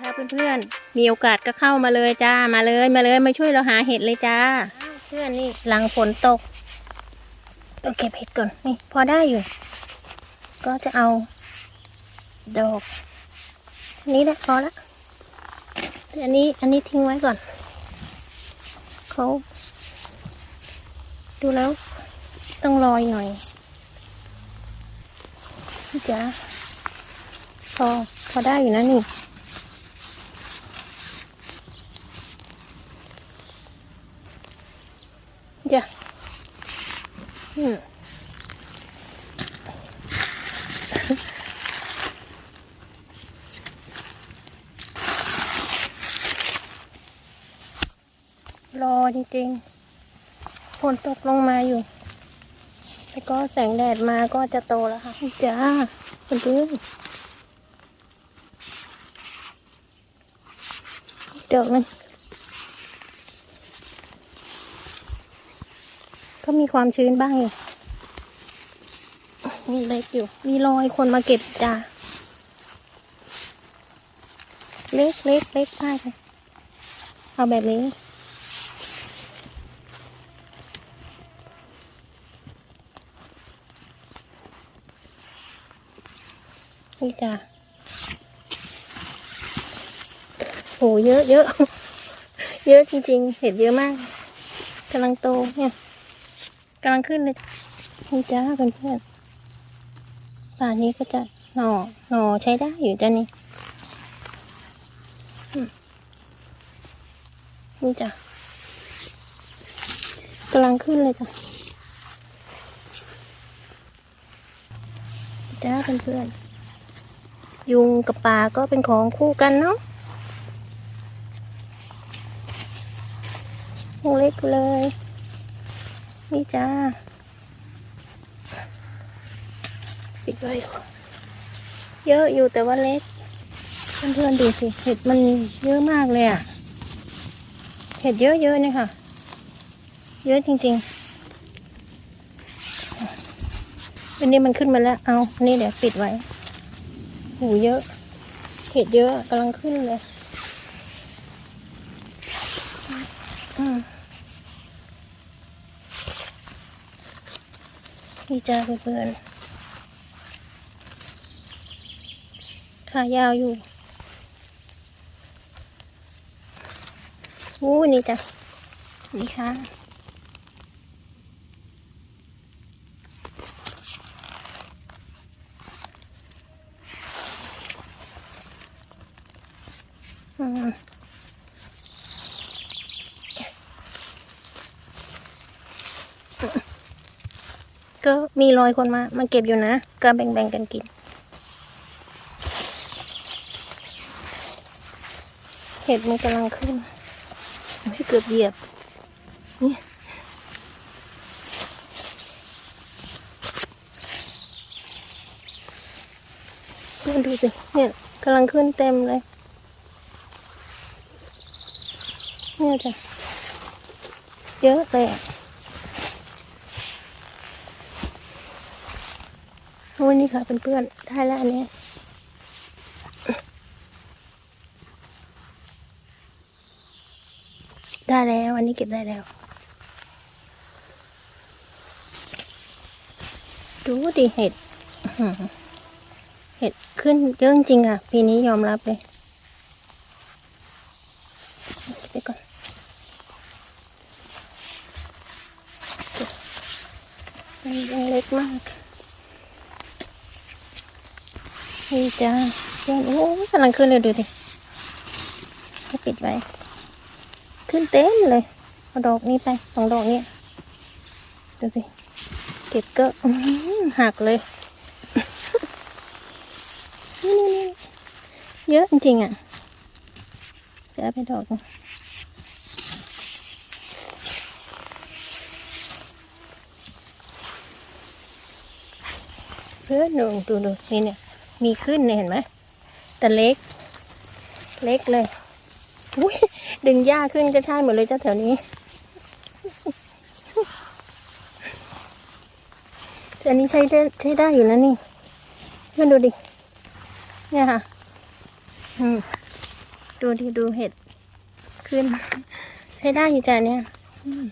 ค่ะเพื่อนๆ มีโอกาสก็เข้ามาเลยจ้า มาเลยมาเลยมาช่วยเราหาเห็ดเลยจ้า เพื่อนนี่หลังฝนตกต้องเก็บเห็ดก่อนนี่พอได้อยู่ ก็จะเอา ดอก นี้แหละพอละแต่อันนี้อันนี้ทิ้งไว้ก่อนเขาดูแล้วต้องรออีกหน่อยนี่จ้าพอพอได้อยู่นะนี่ จ้ะอืมรอจริงๆฝนตกลงมาอยู่ แล้วก็แสงแดดมาก็จะโตแล้วค่ะ จ้าเพื่อนๆเดี๋ยวนึง มีความชื้นบ้างอยู่เล็กอยู่ มีรอยคนมาเก็บจ้าเล็กเล็กเล็กมากเลยเอาแบบนี้ นี่จ้าโหเยอะเยอะ เยอะจริง ๆ เห็ดเยอะมากกำลังโตเนี่ย กำลังขึ้นเลยนี่จ้าเพื่อนๆป่านนี้ก็จะหน่อหน่อใช้ได้อยู่จ้ะนี่นี่จ้ะกำลังขึ้นเลยจ้ะจ้าเพื่อนๆยุงกับปลาก็เป็นของคู่กันเนาะยังเล็กเลย นี่จ้า ปิดไว้เยอะอยู่แต่ว่าเล็ก เพื่อนๆดูสิเห็ดมันเยอะมากเลยอะ เห็ดเยอะๆเนี่ยค่ะ เยอะจริงๆอันนี้มันขึ้นมาแล้ว เอาอันนี้เดี๋ยวปิดไว้โหเยอะ เห็ดเยอะกำลังขึ้นเลย อืม นี่จ้าเพื่อนๆขายาวอยู่อู้นี่จ้ะนี่ค่ะ อืม ก็มีรอยคนมา มาเก็บอยู่นะก็แบ่งๆกันกิน เห็ดมันกำลังขึ้นไม่เกือบเหยียบ นี่เพื่อนดูสิเนี่ยกำลังขึ้นเต็มเลย เนี่ยจ้ะเยอะเลยอะ อ้นี่ค่ะเพื่อนๆได้แล้วอันนี้ได้แล้วอันนี้เก็บได้แล้ว ดูดิเห็ดเห็ดขึ้นเยอะจริงอะ ปีนี้ยอมรับเลยไปก่อนมันยังเล็กมาก นี่จ้าเพื่อนโอ้ยกำลังขึ้นเลยดูดิให้ปิดไว้ ขึ้นเต็มเลยเอาดอกนี้ไปสองดอกนี้ดูสิเก็บก็อื้อนหักเลยนี่นี่นี่เยอะจริงๆอะจะเอาไปดอกหนึ่งเพื่อนดูดูดูนี่เนี่ย มีขึ้นเนี่ยเห็นไหมแต่เล็ก เล็กเลยอุ้ยดึงหญ้าขึ้นก็ใช่หมดเลยเจ้าแถวนี้แต่อันนี้ใช้ได้ใช้ได้อยู่นะนี่มาดูดิ เนี่ยค่ะ อืม ดูดิดูเห็ด ขึ้น ใช้ได้อยู่จ้ะเนี่ย อืม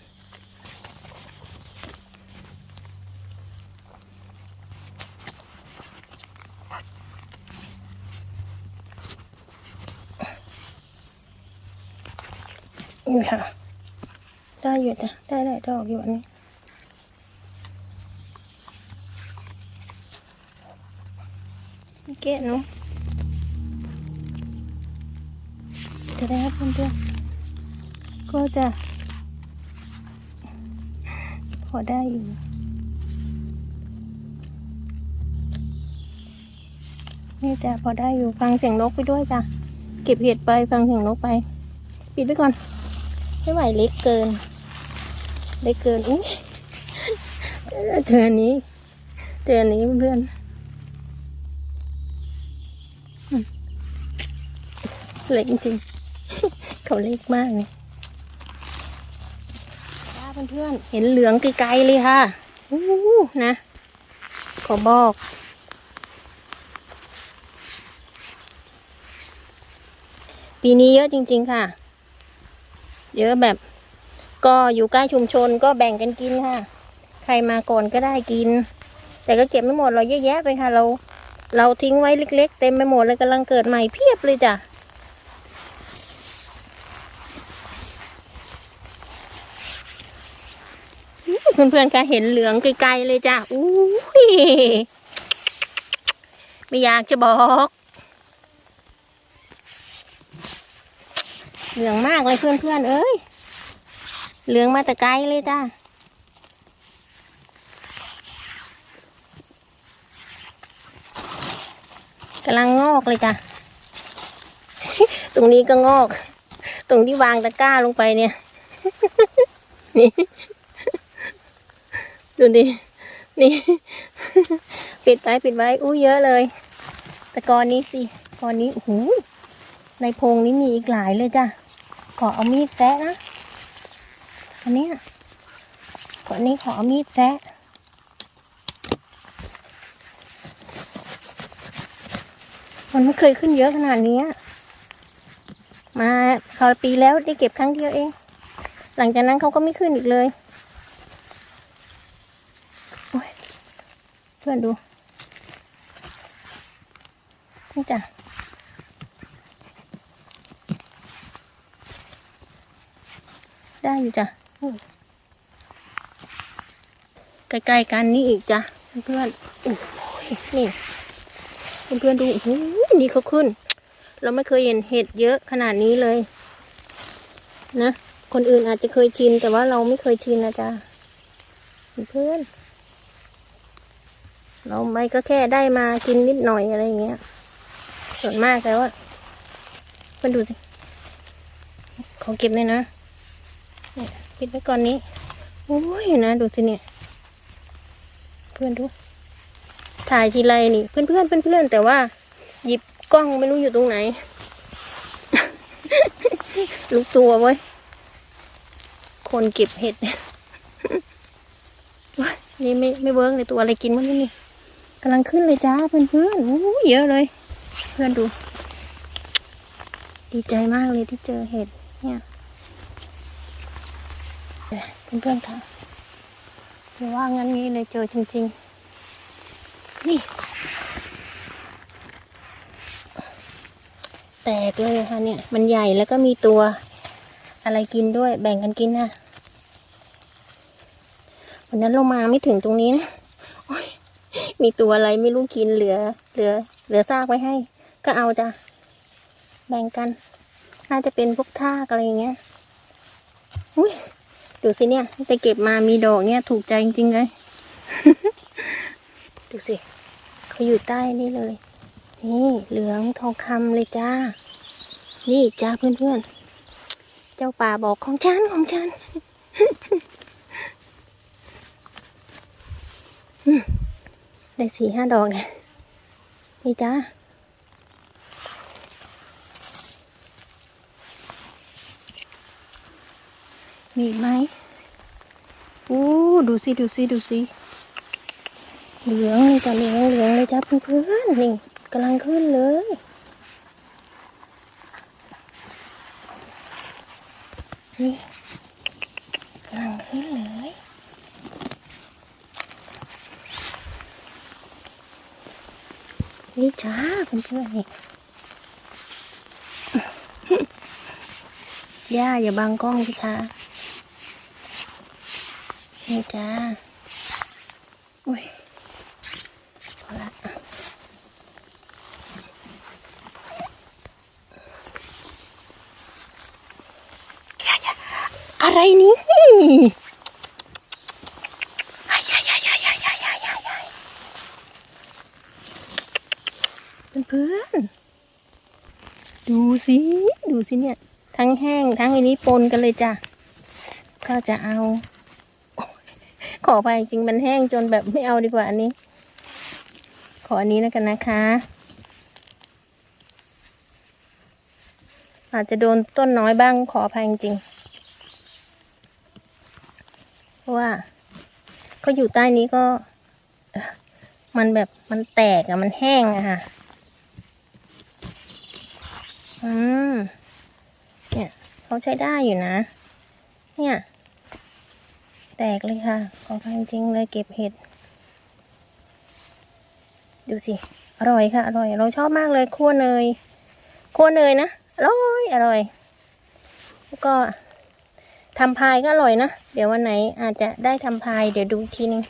นี่ค่ะ ได้อยู่จ้ะได้หลายดอกอยู่อันนี้เกะเนาะจะได้ครับเพื่อนๆก็จะ พอได้อยู่นี่จ้ะพอได้อยู่ฟังเสียงนกไปด้วยจ้ะเก็บเห็ดไปฟังเสียงนกไป ปิดไปก่อน ไม่ไหวเล็กเกิน เล็กเกินอุ้ยเจออันนี้ เจออันนี้เพื่อนเล็กจริงเขาเล็กมากเลยจ้าเพื่อนๆเห็นเหลืองไกลๆเลยค่ะอู้นะ ขอบอก ปีนี้เยอะจริง ๆ ค่ะ เยอะแบบ ก็อยู่ใกล้ชุมชนก็แบ่งกันกินค่ะ ใครมาก่อนก็ได้กิน แต่ก็เก็บไม่หมดเราเยอะแยะไปค่ะ เรา เราทิ้งไว้เล็ก ๆ เต็มไปหมดเลยกำลังเกิดใหม่เพียบเลยจ้ะเพื่อนๆคะเห็นเหลืองไกลๆเลยจ้ะอุ้ยไม่อยากจะบอก เหลืองมากเลยเพื่อนๆเอ้ย เหลืองมาแต่ไกลเลยจ้ะกำลังงอกเลยจ้ะ ตรงนี้ก็งอก ตรงที่วางตะกร้าลงไปเนี่ย นี่ ดูดิ นี่ ปิดไว้ปิดไว้ อู้เยอะเลย แต่กอนนี้สิกอนนี้โอ้โหในพงนี้มีอีกหลายเลยจ้ะ ขอเอามีดแซะนะ อันนี้ก่อนนี้ขอเอามีดแซะมันไม่เคยขึ้นเยอะขนาดนี้ มาคราวปีแล้วได้เก็บครั้งเดียวเอง หลังจากนั้นเขาก็ไม่ขึ้นอีกเลยโอ้ยเพื่อนดูนี่จ้ะ ได้ อยู่จ้ะใกล้ๆกันนี่อีกจ้ะเพื่อนโอ้ยนี่เพื่อนๆดูโอ้นี่เขาขึ้น เราไม่เคยเห็นเห็ดเยอะขนาดนี้เลย นะคนอื่นอาจจะเคยชิน แต่ว่าเราไม่เคยชินนะจ๊ะเพื่อน เราไม่ก็แค่ได้มากินนิดหน่อยอะไรอย่างเงี้ย ส่วนมากแล้วอะเพื่อนดูสิขอเก็บเลยนะ เนี่ยปิดไว้ก่อนนี้โอ้ยนะดูสิเนี่ย เพื่อนดู ถ่ายทีไรนี่ เพื่อนเพื่อนเพื่อนเพื่อนแต่ว่า หยิบกล้องไม่รู้อยู่ตรงไหนลูกตัวเว้ย คนเก็บเห็ดว้ยนี่ไม่ไม่เวิร์กเลยตัวอะไรกินวะนี่นี่กำลังขึ้นเลยจ้าเพื่อนเพื่อนโอ้เยอะเลย เพื่อนดู ดีใจมากเลยที่เจอเห็ดเนี่ย เพื่อนๆค่ะอย่าว่างั้นงี้เลยเจอจริง ๆ นี่ แตกเลยค่ะเนี่ย มันใหญ่แล้วก็มีตัวอะไรกินด้วย แบ่งกันกินนะวันนั้นเรามาไม่ถึงตรงนี้นะมีตัวอะไรไม่รู้กินเหลือ เหลือ เหลือซากไว้ให้ ก็เอาจ้ะ แบ่งกัน น่าจะเป็นพวกทากอะไรอย่างเงี้ยอุ้ย ดูสิเนี่ยไปเก็บมามีดอกเนี่ยถูกใจจริงๆเลย ดูสิเขาอยู่ใต้นี่เลย นี่เหลืองทองคำเลยจ้า นี่จ้าเพื่อนๆ เจ้าป่าบอกของฉันของฉันได้สี่ห้าดอกเนี่ยนี่จ้า มีอีกไหมอู้ดูสิดูสิดูสิเหลืองเลยจ้ะเหลืองเหลืองเลยจ้าเพื่อนๆนี่กำลังขึ้นเลยนี่กำลังขึ้นเลยนี่จ้าเพื่อนๆนี่ย่าอย่าบังกล้องสิคะ นี่จ้าอุ้ยพอละอะไรนี่เพื่อนๆดูสิ ดูสิเนี่ย ทั้งแห้งทั้งอันนี้ปนกันเลยจ้ะ ก็จะเอา ขอไปจริงมันแห้งจนแบบไม่เอาดีกว่าอันนี้ ขออันนี้แล้วกันนะคะ อาจจะโดนต้นน้อยบ้างขออภัยจริงเพราะว่าก็อยู่ใต้นี้ก็ มันแบบมันแตกอะมันแห้งอะค่ะอืมเนี่ยเขาใช้ได้อยู่นะ เนี่ย แตกเลยค่ะ ขออภัยจริงเลยเก็บเห็ด ดูสิ อร่อยค่ะ อร่อย เราชอบมากเลยคั่วเนยคั่วเนยนะ อร่อย อร่อย แล้วก็ทำพายก็อร่อยนะ เดี๋ยววันไหนอาจจะได้ทำพาย เดี๋ยวดูอีกทีนึง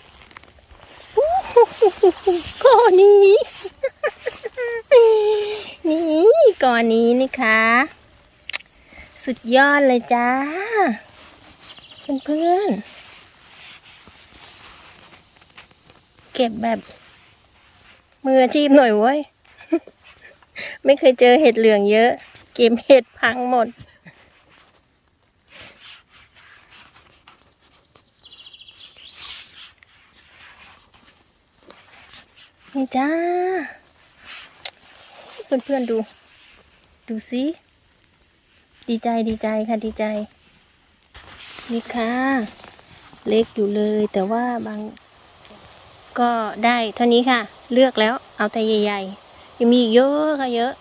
ก้อนนี้ นี่ก้อนนี้นะคะ สุดยอดเลยจ้า เพื่อนๆ เก็บแบบ มืออาชีพหน่อยเว้ย ไม่เคยเจอเห็ดเหลืองเยอะ เก็บเห็ดพังหมด นี่จ้า เพื่อนๆดู ดูสิ ดีใจดีใจค่ะดีใจ นี่ค่ะ เล็กอยู่เลยแต่ว่าบาง ก็ได้เท่านี้ค่ะ เลือกแล้วเอาแต่ใหญ่ๆยังมีเยอะค่ะเยอะ